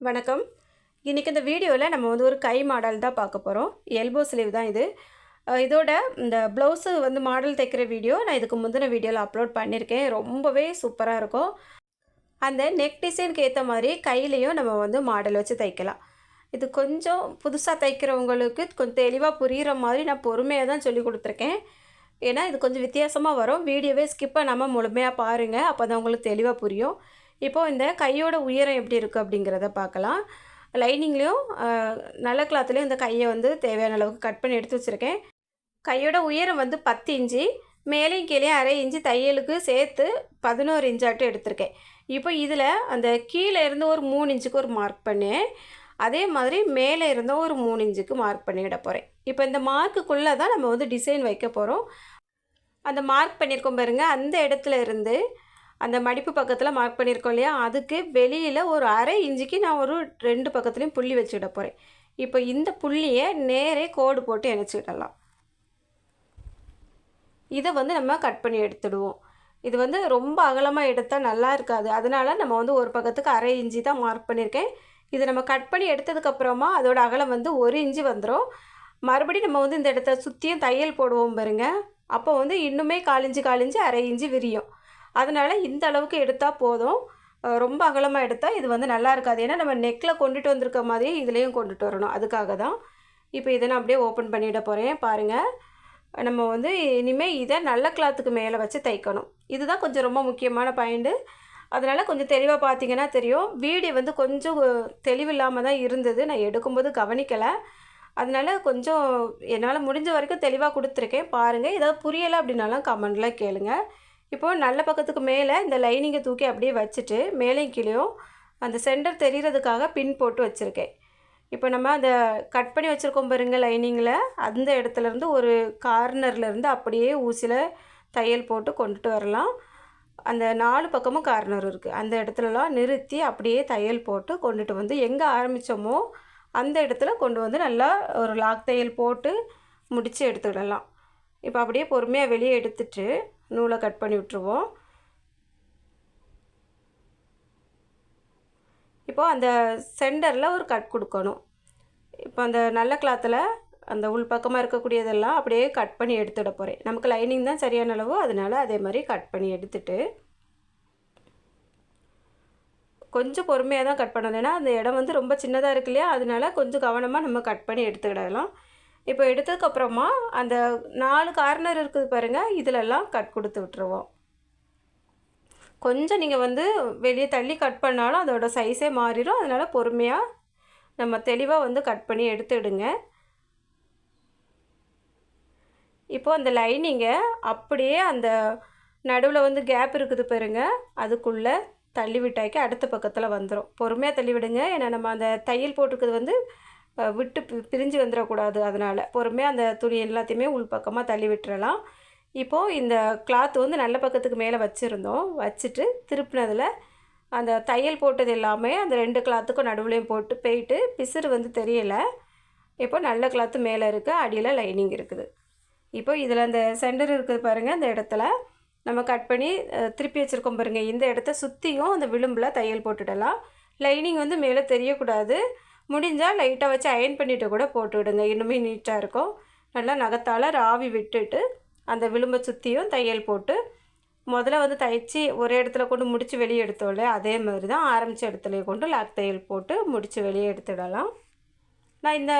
வணக்கம். இன்றைக்கி இந்த வீடியோவில் நம்ம வந்து ஒரு கை மாடல் தான் பார்க்க போகிறோம் எல்போ ஸ்லீவ் தான் இது. இதோட இந்த ப்ளவுஸு வந்து மாடல் தைக்கிற வீடியோ நான் இதுக்கு முந்தின வீடியோவில் அப்லோட் பண்ணியிருக்கேன். ரொம்பவே சூப்பராக இருக்கும். அந்த நெக் டிசைனுக்கு ஏற்ற மாதிரி கையிலையும் நம்ம வந்து மாடல் வச்சு தைக்கலாம். இது கொஞ்சம் புதுசாக தைக்கிறவங்களுக்கு கொஞ்சம் தெளிவாக புரிகிற மாதிரி நான் பொறுமையாக தான் சொல்லி கொடுத்துருக்கேன். ஏன்னா இது கொஞ்சம் வித்தியாசமாக வரும். வீடியோவே ஸ்கிப் பண்ணாமல் முழுமையாக பாருங்கள் அப்போ தான் உங்களுக்கு தெளிவாக புரியும். இப்போது இந்த கையோட உயரம் எப்படி இருக்குது அப்படிங்கிறத பார்க்கலாம். லைனிங்லேயும் நல்ல கிளாத்துலேயும் இந்த கையை வந்து தேவையான அளவுக்கு கட் பண்ணி எடுத்து வச்சுருக்கேன். கையோட உயரம் வந்து பத்து இன்ச்சு மேலேயும் கீழே அரை இன்ச்சு தையலுக்கு சேர்த்து பதினோரு இன்ச்சாட்டும் எடுத்திருக்கேன். இப்போ இதில் அந்த கீழே இருந்து ஒரு மூணு இன்ச்சுக்கு ஒரு மார்க் பண்ணேன் அதே மாதிரி மேலே இருந்த ஒரு மூணு இன்ச்சுக்கு மார்க் பண்ணிவிட போகிறேன் இப்போ இந்த மார்க்குக்குள்ளே தான் நம்ம வந்து டிசைன் வைக்க போகிறோம் அந்த மார்க் பண்ணியிருக்கோம் பாருங்கள் அந்த இடத்துல இருந்து அந்த மடிப்பு பக்கத்தில் மார்க் பண்ணியிருக்கோம் இல்லையா? அதுக்கு வெளியில் ஒரு அரை இஞ்சிக்கு நான் ஒரு ரெண்டு பக்கத்துலேயும் புள்ளி வச்சுக்கிட போகிறேன் இப்போ இந்த புள்ளியை நேரே கோடு போட்டு இணைச்சிக்கிடலாம் இதை வந்து நம்ம கட் பண்ணி எடுத்துடுவோம். இது வந்து ரொம்ப அகலமாக எடுத்தால் நல்லா இருக்காது. அதனால் நம்ம வந்து ஒரு பக்கத்துக்கு அரை இஞ்சி தான் மார்க் பண்ணியிருக்கேன். இதை நம்ம கட் பண்ணி எடுத்ததுக்கப்புறமா அதோட அகலம் வந்து ஒரு இஞ்சி வந்துடும் மறுபடியும் நம்ம வந்து இந்த இடத்த சுற்றியும் தையல் போடுவோம் பாருங்க. அப்போ வந்து இன்னுமே காலிஞ்சி காலிஞ்சி அரை இஞ்சி விரியும். அதனால் இந்த அளவுக்கு எடுத்தால் போதும். ரொம்ப அகலமாக எடுத்தால் இது வந்து நல்லா இருக்காது. ஏன்னா நம்ம நெக்கில் கொண்டுட்டு வந்திருக்க மாதிரியே இதுலேயும் கொண்டுட்டு வரணும். அதுக்காக தான். இப்போ இதை நான் அப்படியே ஓப்பன் பண்ணிட போகிறேன் பாருங்கள் நம்ம வந்து இனிமேல் இதை நல்ல கிளாத்துக்கு மேலே வச்சு தைக்கணும். இதுதான் கொஞ்சம் ரொம்ப முக்கியமான பாயிண்ட்டு அதனால் கொஞ்சம் தெளிவாக பார்த்தீங்கன்னா தெரியும். வீடியோ வந்து கொஞ்சம் தெளிவில்லாமல் தான் இருந்தது. நான் எடுக்கும்போது கவனிக்கலை. அதனால் கொஞ்சம் என்னால் முடிஞ்ச வரைக்கும் தெளிவாக கொடுத்துருக்கேன். பாருங்கள் ஏதாவது புரியலை அப்படின்னாலும் கமெண்டில் கேளுங்கள் இப்போது நல்ல பக்கத்துக்கு மேலே இந்த லைனிங்கை தூக்கி அப்படியே வச்சுட்டு மேலேயும் கீழேயும் அந்த சென்டர் தெரிகிறதுக்காக பின் போட்டு வச்சுருக்கேன். இப்போ நம்ம அந்த கட் பண்ணி வச்சுருக்கோம் பாருங்க லைனிங்கில் அந்த இடத்துலேருந்து ஒரு கார்னர்லேருந்து அப்படியே ஊசியில் தையல் போட்டு கொண்டுட்டு வரலாம். அந்த நாலு பக்கமும் கார்னர் இருக்குது அந்த இடத்துலலாம் நிறுத்தி அப்படியே தையல் போட்டு கொண்டுட்டு வந்து எங்கே ஆரம்பித்தோமோ அந்த இடத்துல கொண்டு வந்து நல்லா ஒரு லாக் தையல் போட்டு முடித்து எடுத்துடலாம். இப்போ அப்படியே பொறுமையாக வெளியே எடுத்துட்டு நூலை கட் பண்ணி விட்டுருவோம். இப்போது அந்த சென்டரில் ஒரு கட் கொடுக்கணும். இப்போ அந்த நல்ல கிளாத்தில் அந்த உள் பக்கமாக இருக்கக்கூடியதெல்லாம் அப்படியே கட் பண்ணி எடுத்துட போகிறேன் நமக்கு லைனிங் தான் சரியான அளவு அதனால் அதே மாதிரி கட் பண்ணி எடுத்துட்டு கொஞ்சம் பொறுமையாக தான் கட் பண்ணணும். ஏன்னா அந்த இடம் வந்து ரொம்ப சின்னதாக இருக்கு இல்லையா? அதனால கொஞ்சம் கவனமாக நம்ம கட் பண்ணி எடுத்துக்கிடலாம். இப்போ எடுத்ததுக்கப்புறமா அந்த நாலு கார்னர் இருக்குது பாருங்கள் இதிலெல்லாம் கட் கொடுத்து விட்டுருவோம். கொஞ்சம் நீங்கள் வந்து வெளியே தள்ளி கட் பண்ணாலும் அதோட சைஸே மாறிடும். அதனால் பொறுமையாக நம்ம தெளிவாக வந்து கட் பண்ணி எடுத்துடுங்க. இப்போது அந்த லைனிங்கை அப்படியே அந்த நடுவில் வந்து கேப் இருக்குது பாருங்க அதுக்குள்ளே தள்ளி விட்டாக்கி அடுத்த பக்கத்தில் வந்துடும் பொறுமையாக தள்ளி விடுங்க. ஏன்னா நம்ம அந்த தையல் போட்டிருக்கிறது வந்து விட்டு பி- பிரிஞ்சு வந்துடக்கூடாது அதனால். பொறுமையாக அந்த துணி எல்லாத்தையுமே உள் பக்கமாக தள்ளி விட்டுறலாம். இப்போது இந்த கிளாத் வந்து நல்ல பக்கத்துக்கு மேலே வச்சுருந்தோம். வச்சுட்டு திருப்பினதில் அந்த தையல் போட்டது எல்லாமே அந்த ரெண்டு கிளாத்துக்கும் நடுவுலையும் போட்டு போயிட்டு பிசுறு வந்து தெரியலை. இப்போ நல்ல கிளாத்து மேலே இருக்குது அடியில் லைனிங் இருக்குது. இப்போ இதில் அந்த சென்டர் இருக்குது பாருங்கள் அந்த இடத்துல. நம்ம கட் பண்ணி திருப்பி வச்சுருக்கோம் பாருங்கள் இந்த இடத்த சுற்றியும் அந்த விளிம்பில் தையல் போட்டுடலாம். லைனிங் வந்து மேலே தெரியக்கூடாது. முடிஞ்சால் லைட்டாக வச்சு அயன் பண்ணிவிட்டு கூட போட்டு விடுங்க. இன்னுமே நீட்டாக இருக்கும். நல்லா நகத்தால் ராவி விட்டுட்டு அந்த விளிம்பை சுற்றியும் தையல் போட்டு முதல்ல வந்து தைச்சி ஒரே இடத்துல கொண்டு முடித்து வெளியே எடுத்தோம்ல அதே மாதிரி தான் ஆரம்பித்த இடத்துலையே கொண்டு லாக் தையல் போட்டு முடித்து வெளியே எடுத்துடலாம் நான் இந்த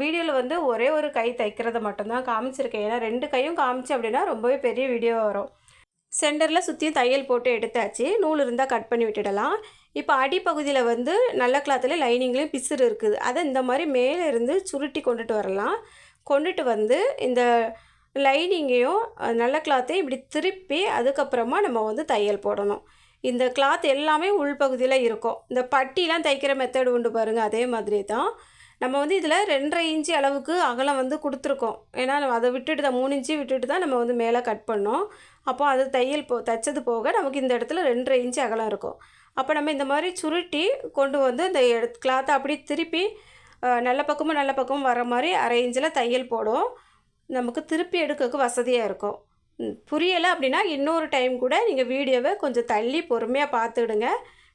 வீடியோவில் வந்து ஒரே ஒரு கை தைக்கிறத மட்டும்தான் காமிச்சிருக்கேன். ஏன்னா ரெண்டு கையும் காமிச்சு அப்படின்னா ரொம்பவே பெரிய வீடியோ வரும். சென்டரில் சுற்றியும் தையல் போட்டு எடுத்தாச்சு. நூல் இருந்தால் கட் பண்ணி விட்டுடலாம். இப்போ அடிப்பகுதியில் வந்து நல்ல கிளாத்தில் லைனிங்லேயும் பிசுறு இருக்குது. அதை இந்த மாதிரி மேலே இருந்து சுருட்டி கொண்டுட்டு வரலாம். கொண்டுட்டு வந்து இந்த லைனிங்கையும் நல்ல கிளாத்தையும் இப்படி திருப்பி அதுக்கப்புறமா நம்ம வந்து தையல் போடணும். இந்த கிளாத் எல்லாமே உள்பகுதியில் இருக்கும். இந்த பட்டிலாம் தைக்கிற மெத்தடு உண்டு பாருங்கள் அதே மாதிரி தான். நம்ம வந்து இதில் ரெண்டரை இன்ச்சு அளவுக்கு அகலம் வந்து கொடுத்துருக்கோம். ஏன்னா நம்ம அதை விட்டுட்டு தான் மூணு இன்ச்சு விட்டுட்டு தான் நம்ம வந்து மேலே கட் பண்ணோம். அப்போ அது தையல் போ தைச்சது போக நமக்கு இந்த இடத்துல ரெண்டரை இன்ச்சு அகலம் இருக்கும். அப்போ நம்ம இந்த மாதிரி சுருட்டி கொண்டு வந்து இந்த கிளாத்தை அப்படியே திருப்பி நல்ல பக்கமும் நல்ல பக்கமும் வர மாதிரி அரேஞ்சில் தையல் போடும். நமக்கு திருப்பி எடுக்கிறதுக்கு வசதியாக இருக்கும். புரியலை அப்படின்னா இன்னொரு டைம் கூட நீங்கள் வீடியோவை கொஞ்சம் தள்ளி பொறுமையாக பார்த்துடுங்க.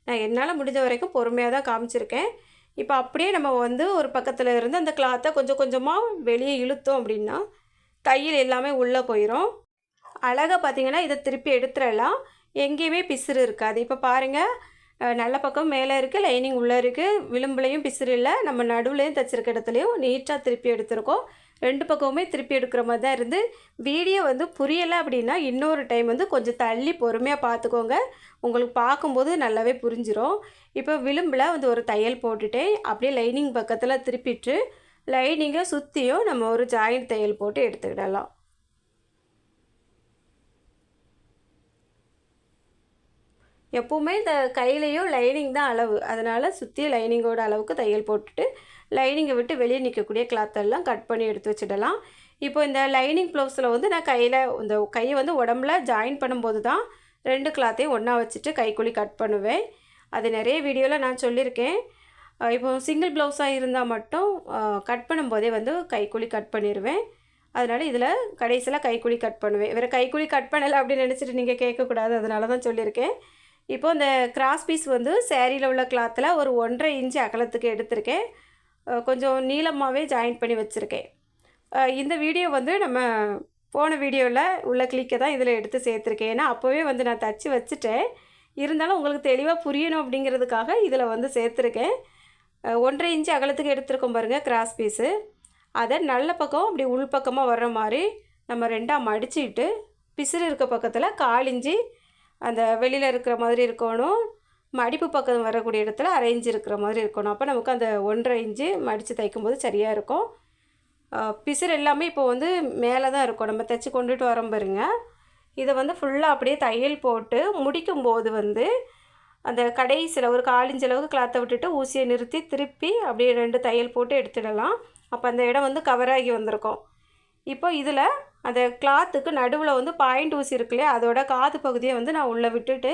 நான் என்னால் முடிஞ்ச வரைக்கும் பொறுமையாக தான் காமிச்சிருக்கேன். இப்போ அப்படியே நம்ம வந்து ஒரு பக்கத்தில் இருந்து அந்த கிளாத்தை கொஞ்சம் கொஞ்சமாக வெளியே இழுத்தோம் அப்படின்னா தையல் எல்லாமே உள்ளே போயிடும் அழகாக பார்த்தீங்கன்னா இதை திருப்பி எடுத்துடலாம். எங்கேயுமே பிசுறு இருக்காது. இப்போ பாருங்கள் நல்ல பக்கம் மேலே இருக்குது லைனிங் உள்ளே இருக்குது விளிம்புலையும் பிசிறு இல்லை. நம்ம நடுவுலையும் தைச்சிருக்க இடத்துலையும் நீட்டாக திருப்பி எடுத்திருக்கோம். ரெண்டு பக்கமுமே திருப்பி எடுக்கிற மாதிரி தான் இருந்து. வீடியோ வந்து புரியலை அப்படின்னா இன்னொரு டைம் வந்து கொஞ்சம் தள்ளி பொறுமையாக பார்த்துக்கோங்க உங்களுக்கு பார்க்கும்போது நல்லாவே புரிஞ்சிடும் இப்போ விளிம்பில் வந்து ஒரு தையல் போட்டுட்டேன். அப்படியே லைனிங் பக்கத்தில் திருப்பிட்டு லைனிங்கை சுற்றியும் நம்ம ஒரு ஜாயிண்ட் தையல் போட்டு எடுத்துக்கிடலாம். எப்போவுமே இந்த கையிலையும் லைனிங் தான் அளவு. அதனால் சுற்றி லைனிங்கோட அளவுக்கு தையல் போட்டுட்டு லைனிங்கை விட்டு வெளியே நிற்கக்கூடிய கிளாத்தெல்லாம் கட் பண்ணி எடுத்து வச்சிடலாம். இப்போ இந்த லைனிங் ப்ளவுஸில் வந்து நான் கையில் இந்த கையை வந்து உடம்புல ஜாயின் பண்ணும்போது தான் ரெண்டு கிளாத்தையும் ஒன்றா வச்சுட்டு கைக்குழி கட் பண்ணுவேன். அது நிறைய வீடியோவில் நான் சொல்லியிருக்கேன். இப்போ சிங்கிள் ப்ளவுஸாக இருந்தால் மட்டும் கட் பண்ணும்போதே வந்து கைக்குழி கட் பண்ணிடுவேன் அதனால் இதில் கடைசியில் கைக்குழி கட் பண்ணுவேன். வேறு கைக்குழி கட் பண்ணலை அப்படின்னு நினச்சிட்டு நீங்கள் கேட்கக்கூடாது. அதனால தான் சொல்லியிருக்கேன். இப்போ இந்த கிராஸ் பீஸ் வந்து சேரீயில் உள்ள கிளாத்தில் ஒரு ஒன்றரை இன்ச்சு அகலத்துக்கு எடுத்திருக்கேன். கொஞ்சம் நீளமாகவே ஜாயின் பண்ணி வச்சுருக்கேன். இந்த வீடியோ வந்து நம்ம போன வீடியோவில் உள்ள கிளிக்கை தான் இதில் எடுத்து சேர்த்துருக்கேன். ஏன்னா அப்போவே வந்து நான் தச்சு வச்சுட்டேன். இருந்தாலும் உங்களுக்கு தெளிவாக புரியணும் அப்படிங்கிறதுக்காக இதில் வந்து சேர்த்துருக்கேன். ஒன்றரை இன்ச்சு அகலத்துக்கு எடுத்திருக்கோம் பாருங்கள் கிராஸ் பீஸு அதை நல்ல பக்கம் அப்படி உள்பக்கமாக வர்ற மாதிரி நம்ம ரெண்டாக மடிச்சுக்கிட்டு பிசிறு இருக்க பக்கத்தில் காலிஞ்சி அந்த வெளியில் இருக்கிற மாதிரி இருக்கணும். மடிப்பு பக்கம் வரக்கூடிய இடத்துல அரேஞ்சு இருக்கிற மாதிரி இருக்கணும். அப்போ நமக்கு அந்த ஒன்றரை இன்ச்சு மடித்து தைக்கும்போது சரியாக இருக்கும். அஹ் பிசிறு எல்லாமே இப்போ வந்து மேலே தான் இருக்கும். நம்ம தைச்சி கொண்டுட்டு வரோம் பாருங்க. இதை வந்து ஃபுல்லாக அப்படியே தையல் போட்டு முடிக்கும் போது வந்து அந்த கடைசியில் ஒரு காலிஞ்ச அளவுக்கு கிளாத்தை விட்டுட்டு ஊசியை நிறுத்தி திருப்பி அப்படியே ரெண்டு தையல் போட்டு எடுத்துடலாம். அப்போ அந்த இடம் வந்து கவராகி வந்திருக்கும். இப்போ இதில் அந்த கிளாத்துக்கு நடுவில் வந்து பாயிண்ட் ஊசி இருக்கு இல்லையா அதோட காது பகுதியை வந்து நான் உள்ளே விட்டுட்டு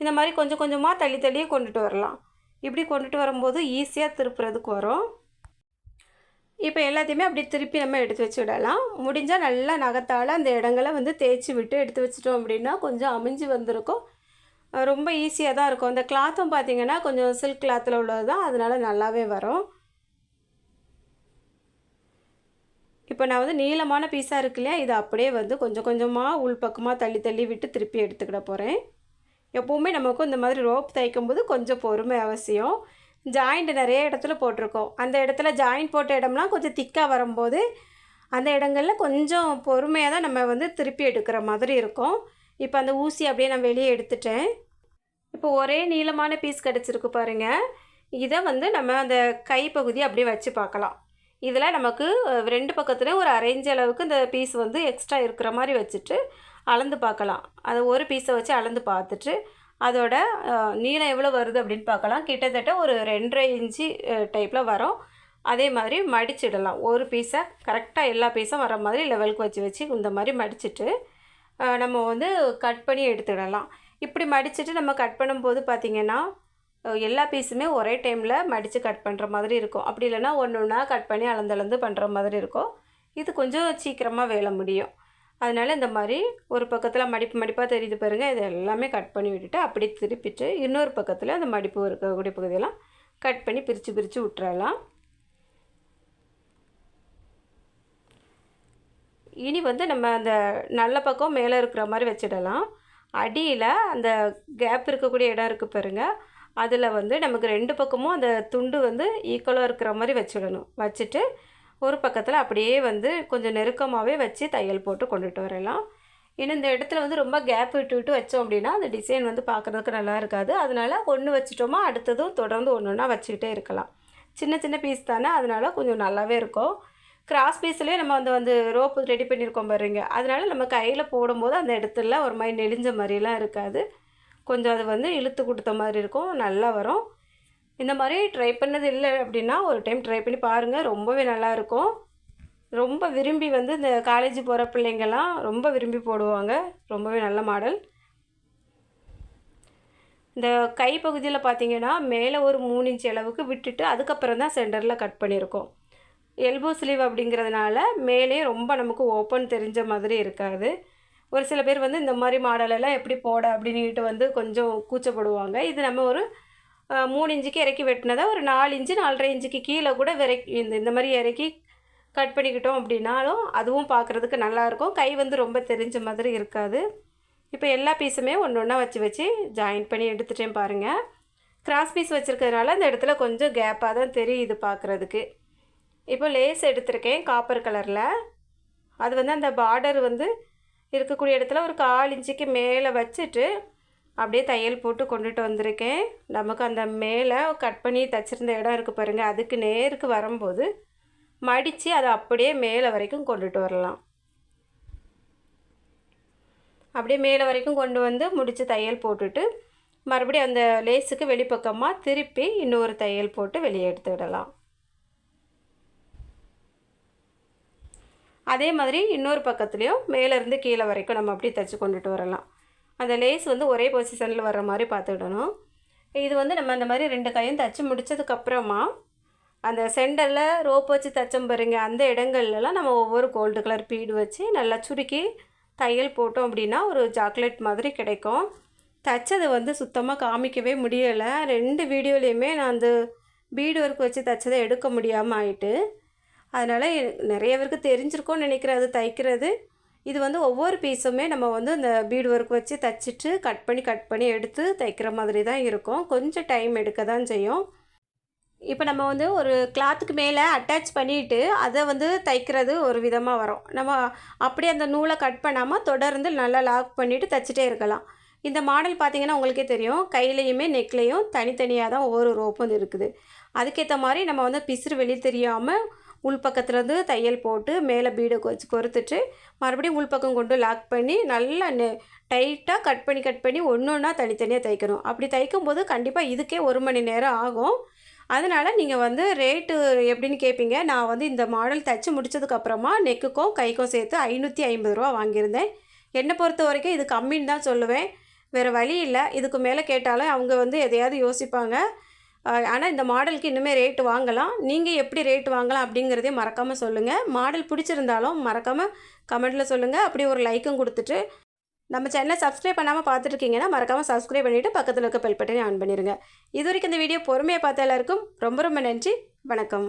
இந்த மாதிரி கொஞ்சம் கொஞ்சமாக தள்ளி தள்ளியே கொண்டுட்டு வரலாம். இப்படி கொண்டுட்டு வரும்போது ஈஸியாக திருப்புறதுக்கு வரும். இப்போ எல்லாத்தையுமே அப்படி திருப்பி நம்ம எடுத்து வச்சு விடலாம். முடிஞ்சால் நல்லா நகத்தால் அந்த இடங்களை வந்து தேய்ச்சி விட்டு எடுத்து வச்சிட்டோம் அப்படின்னா கொஞ்சம் அமைஞ்சு வந்திருக்கும். ரொம்ப ஈஸியாக தான் இருக்கும். அந்த கிளாத்தும் பார்த்திங்கன்னா கொஞ்சம் சில்க் கிளாத்தில் உள்ளது தான் அதனால் நல்லாவே வரும். இப்போ நான் வந்து நீளமான பீஸாக இருக்கு இல்லையா? இதை அப்படியே வந்து கொஞ்சம் கொஞ்சமாக உள்பக்கமாக தள்ளி தள்ளி விட்டு திருப்பி எடுத்துக்கிட போகிறேன் எப்போவுமே நமக்கும் இந்த மாதிரி ரோப் தைக்கும்போது கொஞ்சம் பொறுமை அவசியம். ஜாயிண்ட் நிறைய இடத்துல போட்டிருக்கோம். அந்த இடத்துல ஜாயிண்ட் போட்ட இடம்லாம் கொஞ்சம் திக்காக வரும்போது அந்த இடங்களில் கொஞ்சம் பொறுமையாக தான் நம்ம வந்து திருப்பி எடுக்கிற மாதிரி இருக்கும். இப்போ அந்த ஊசி அப்படியே நான் வெளியே எடுத்துட்டேன். இப்போ ஒரே நீளமான பீஸ் கிடச்சிருக்கு பாருங்கள் இதை வந்து நம்ம அந்த கைப்பகுதி அப்படியே வச்சு பார்க்கலாம். இதில் நமக்கு ரெண்டு பக்கத்துலேயும் ஒரு அரைஞ்ச அளவுக்கு இந்த பீஸ் வந்து எக்ஸ்ட்ரா இருக்கிற மாதிரி வச்சுட்டு அளந்து பார்க்கலாம். அதை ஒரு பீஸை வச்சு அளந்து பார்த்துட்டு அதோட நீளம் எவ்வளோ வருது அப்படின்னு பார்க்கலாம். கிட்டத்தட்ட ஒரு ரெண்டரை இன்ச்சு டைப்பில் வரும். அதே மாதிரி மடிச்சிடலாம். ஒரு பீஸை கரெக்டாக எல்லா பீஸும் வர மாதிரி லெவலுக்கு வச்சு வச்சு இந்த மாதிரி மடிச்சிட்டு நம்ம வந்து கட் பண்ணி எடுத்துடலாம். இப்படி மடிச்சிட்டு நம்ம கட் பண்ணும்போது பார்த்திங்கன்னா எல்லா பீஸுமே ஒரே டைமில் மடித்து கட் பண்ணுற மாதிரி இருக்கும். அப்படி இல்லைன்னா ஒன்று ஒன்றா கட் பண்ணி அளந்தளந்து பண்ணுற மாதிரி இருக்கும். இது கொஞ்சம் சீக்கிரமாக வேலை முடியும். அதனால் இந்த மாதிரி ஒரு பக்கத்தில் மடிப்பு மடிப்பாக தெரியுது பாருங்கள் இது எல்லாமே கட் பண்ணி விட்டுட்டு அப்படி திருப்பிட்டு இன்னொரு பக்கத்தில் அந்த மடிப்பு இருக்கக்கூடிய பகுதியெல்லாம் கட் பண்ணி பிரித்து பிரித்து விட்டுறலாம். இனி வந்து நம்ம அந்த நல்ல பக்கம் மேலே இருக்கிற மாதிரி வச்சிடலாம். அடியில் அந்த கேப் இருக்கக்கூடிய இடம் இருக்குது பாருங்கள் அதில் வந்து நமக்கு ரெண்டு பக்கமும் அந்த துண்டு வந்து ஈக்குவலாக இருக்கிற மாதிரி வச்சுடணும். வச்சுட்டு ஒரு பக்கத்தில் அப்படியே வந்து கொஞ்சம் நெருக்கமாகவே வச்சு தையல் போட்டு கொண்டுட்டு வரலாம். இன்னும் இந்த இடத்துல வந்து ரொம்ப கேப் விட்டு விட்டு வச்சோம் அப்படின்னா அந்த டிசைன் வந்து பார்க்குறதுக்கு நல்லா இருக்காது. அதனால ஒன்று வச்சுட்டோமா அடுத்ததும் தொடர்ந்து ஒன்று ஒன்றா வச்சுக்கிட்டே இருக்கலாம். சின்ன சின்ன பீஸ் தானே அதனால் கொஞ்சம் நல்லாவே இருக்கும். கிராஸ் பீஸ்லேயே நம்ம வந்து வந்து ரோப்பு ரெடி பண்ணியிருக்கோம் பாருங்க. அதனால் நம்ம கையில் போடும்போது அந்த இடத்துல ஒரு மாதிரி நெளிஞ்ச மாதிரிலாம் இருக்காது. கொஞ்சம் அது வந்து இழுத்து கொடுத்த மாதிரி இருக்கும். நல்லா வரும். இந்த மாதிரி ட்ரை பண்ணது இல்லை அப்படின்னா ஒரு டைம் ட்ரை பண்ணி பாருங்கள் ரொம்பவே நல்லாயிருக்கும் ரொம்ப விரும்பி வந்து இந்த காலேஜ் போகிற பிள்ளைங்கள்லாம் ரொம்ப விரும்பி போடுவாங்க. ரொம்பவே நல்ல மாடல் இந்த கைப்பகுதியில் பார்த்தீங்கன்னா மேலே ஒரு மூணு இன்ச் அளவுக்கு விட்டுட்டு அதுக்கப்புறம் தான் சென்டரில் கட் பண்ணியிருக்கோம். எல்போ ஸ்லீவ் அப்படிங்கிறதுனால மேலே ரொம்ப நமக்கு ஓப்பன் தெரிஞ்ச மாதிரி இருக்காது. ஒரு சில பேர் வந்து இந்த மாதிரி மாடலெல்லாம் எப்படி போட அப்படின்ட்டு வந்து கொஞ்சம் கூச்சப்படுவாங்க. இது நம்ம ஒரு மூணு இன்ச்சுக்கு இறக்கி வெட்டினதை ஒரு நாலு இன்ச்சு நாலரை இன்ச்சுக்கு கீழே கூட விறக்கி இந்த இந்த மாதிரி இறக்கி கட் பண்ணிக்கிட்டோம் அப்படின்னாலும் அதுவும் பார்க்குறதுக்கு நல்லாயிருக்கும் கை வந்து ரொம்ப தெரிஞ்ச மாதிரி இருக்காது. இப்போ எல்லா பீஸுமே ஒன்று ஒன்றா வச்சு வச்சு ஜாயின் பண்ணி எடுத்துட்டேன் பாருங்கள் கிராஸ் பீஸ் வச்சுருக்கிறதுனால அந்த இடத்துல கொஞ்சம் கேப்பாக தான் தெரியுது பார்க்குறதுக்கு. இப்போ லேஸ் எடுத்திருக்கேன் காப்பர் கலரில் அது வந்து அந்த பார்டர் வந்து இருக்கக்கூடிய இடத்துல ஒரு கால் இன்ச்சுக்கு மேலே வச்சுட்டு அப்படியே தையல் போட்டு கொண்டுட்டு வந்திருக்கேன். நமக்கு அந்த மேலே கட் பண்ணி தச்சிருந்த இடம் இருக்குது பாருங்கள் அதுக்கு நேருக்கு வரும்போது மடித்து அதை அப்படியே மேலே வரைக்கும் கொண்டுட்டு வரலாம். அப்படியே மேலே வரைக்கும் கொண்டு வந்து முடித்து தையல் போட்டுட்டு மறுபடியும் அந்த லேஸுக்கு வெளிப்பக்கமாக திருப்பி இன்னொரு தையல் போட்டு வெளியே எடுத்து விடலாம் அதே மாதிரி இன்னொரு பக்கத்துலேயும் மேலேருந்து கீழே வரைக்கும் நம்ம அப்படியே தைச்சி கொண்டுட்டு வரலாம். அந்த லேஸ் வந்து ஒரே பொசிஷனில் வர்ற மாதிரி பார்த்துக்கிடணும் இது வந்து நம்ம அந்த மாதிரி ரெண்டு கையும் தைச்சி முடிச்சதுக்கப்புறமா அந்த சென்டரில் ரோப் வச்சு தைச்சோம் பாருங்க அந்த இடங்கள்லாம் நம்ம ஒவ்வொரு கோல்டு கலர் பீடு வச்சு நல்லா சுருக்கி தையல் போட்டோம் அப்படின்னா ஒரு சாக்லேட் மாதிரி கிடைக்கும். தைச்சது வந்து சுத்தமாக காமிக்கவே முடியலை. ரெண்டு வீடியோலையுமே நான் அந்த பீடு ஒர்க் வச்சு தைச்சதை எடுக்க முடியாமல் ஆயிட்டு அதனால் நிறைய பேருக்கு தெரிஞ்சிருக்கோன்னு நினைக்கிறேன். அது தைக்கிறது. இது வந்து ஒவ்வொரு பீஸுமே நம்ம வந்து இந்த பீடு ஒர்க் வச்சு தைச்சிட்டு கட் பண்ணி கட் பண்ணி எடுத்து தைக்கிற மாதிரி தான் இருக்கும். கொஞ்சம் டைம் எடுக்க தான் செய்யும். இப்போ நம்ம வந்து ஒரு கிளாத்துக்கு மேலே அட்டாச் பண்ணிவிட்டு அதை வந்து தைக்கிறது ஒரு விதமாக வரும். நம்ம அப்படியே அந்த நூலை கட் பண்ணாமல் தொடர்ந்து நல்லா லாக் பண்ணிவிட்டு தைச்சிட்டே இருக்கலாம். இந்த மாடல் பார்த்தீங்கன்னா உங்களுக்கே தெரியும். கையிலையுமே நெக்லேயும் தனித்தனியாக தான் ஒவ்வொரு ரோப்பும் இருக்குது. அதுக்கேற்ற மாதிரி நம்ம வந்து பிசுறு வெளி தெரியாமல் உள்பக்கத்துலேருந்து தையல் போட்டு மேலே பீடை கொச்சு கொறுத்துட்டு மறுபடியும் உள்பக்கம் கொண்டு லாக் பண்ணி நல்லா நெ டைட்டாக கட் பண்ணி கட் பண்ணி ஒன்று ஒன்றா தனித்தனியாக தைக்கணும். அப்படி தைக்கும்போது கண்டிப்பாக இதுக்கே ஒரு மணி நேரம் ஆகும். அதனால் நீங்கள் வந்து ரேட்டு எப்படின்னு கேட்பீங்க நான் வந்து இந்த மாடல் தைச்சி முடிச்சதுக்கப்புறமா நெக்குக்கும் கைக்கும் சேர்த்து ஐநூற்றி ஐம்பது ரூபா வாங்கியிருந்தேன். என்னை பொறுத்த வரைக்கும் இது கம்மின்னு தான் சொல்லுவேன். வேறு வழி இல்லை. இதுக்கு மேலே கேட்டாலும் அவங்க வந்து எதையாவது யோசிப்பாங்க. ஆனால் இந்த மாடலுக்கு இன்னுமே ரேட்டு வாங்கலாம். நீங்கள் எப்படி ரேட்டு வாங்கலாம் அப்படிங்கிறதையும் மறக்காமல் சொல்லுங்கள் மாடல் பிடிச்சிருந்தாலும் மறக்காமல் கமெண்ட்டில் சொல்லுங்கள் அப்படியே ஒரு லைக்கும் கொடுத்துட்டு நம்ம சேனலை சப்ஸ்கிரைப் பண்ணாமல் பார்த்துட்ருக்கீங்கன்னா மறக்காமல் சப்ஸ்கிரைப் பண்ணிவிட்டு பக்கத்தில் இருக்க பெல் பட்டனை ஆன் பண்ணிடுங்க இது வரைக்கும் இந்த வீடியோ பொறுமையை பார்த்த எல்லாருக்கும் ரொம்ப ரொம்ப நன்றி. வணக்கம்.